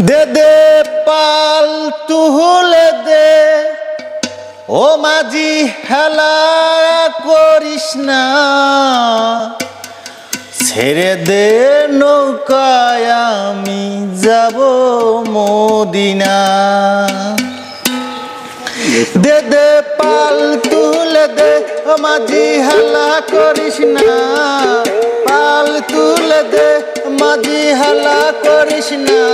দে দে পাল তুহলে দে। ও মাঝি হেলা করিস না। ছেড়ে দে নৌকায়, আমি যাব মদিনা। দে দে পাল তুলে দে, ও মাঝি হালা করিস না। পাল তুলে দে মাঝি হালা করিস না।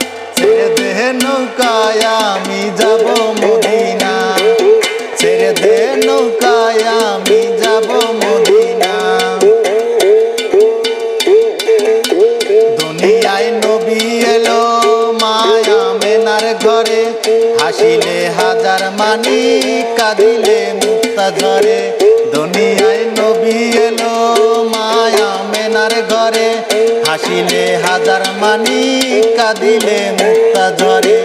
মেনার ঘরে হাসিলে হাজার মানি, কাঁদিলে মুক্তা ঝরে। দুনিয়ায় নবী এলো মায়া মেনার ঘরে, হাসিলে হাজার মানি, কাঁদিলে মুক্তা ঝরে।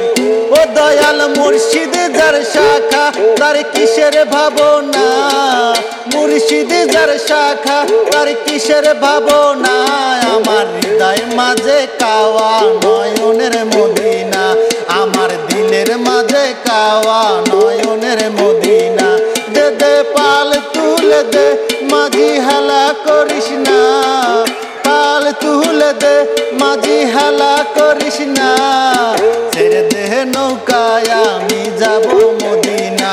ও দয়াল মুর্শিদ, যার শাখা, তার কিসের ভাবনা? মুর্শিদ, যার শাখা, তার কিসের ভাবনা? আমার হৃদয় মাঝে কাওয়া নয়নের মদিনা। দিলের মাঝে কাওয়া, নয়নের মদিনা। দে দে, পাল তুলে দে, মাঝি হালা করিস না। পাল তুলে দে, মাঝি হালা করিস না। ছেড়ে দে নৌকায়, আমি যাব মদিনা।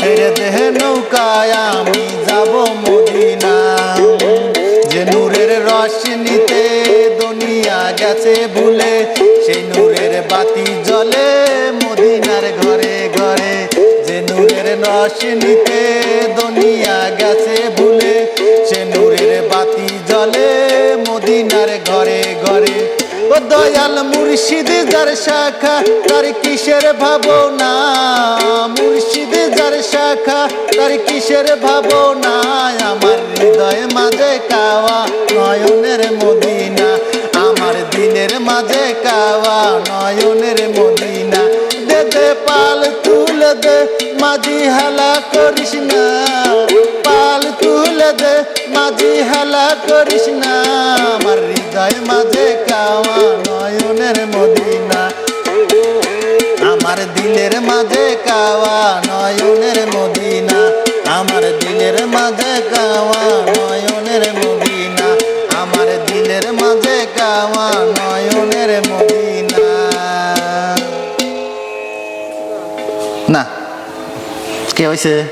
ছেড়ে দে নৌকায়, আমি যাব মদিনা। যে নূরের রশ্মিতে দুনিয়া গেছে ভুলে, সেই নূরের বাতি রশ্মিতে দুনিয়া গেছে ভুলে। সে নূরের বাতি জ্বলে মদিনার ঘরে ঘরে। ও দয়াল মুর্শিদ, যার শাখা তার কিসের ভাবনা? মুর্শিদ, যার শাখা তার কিসের ভাবনা? আমার হৃদয় মাঝে কাওয়া, নয়নের মদিনা। আমার দিনের মাঝে কাওয়া, নয়নের মদিনা। দে দে পাল, তুলে দে মাঝি হালা করিস না। পাল তুলে দে মাঝি হালা করিস না। আমার হৃদয় মাঝে কাওয়া নয়নের মদিনা। আমার দিলের মাঝে কাওয়া নয়নের মদিনা। আমার দিলের মাঝে কাওয়া নয়নের মদিনা। আমার দিলের মাঝে কাওয়া নয়নের মদিনা। 有一些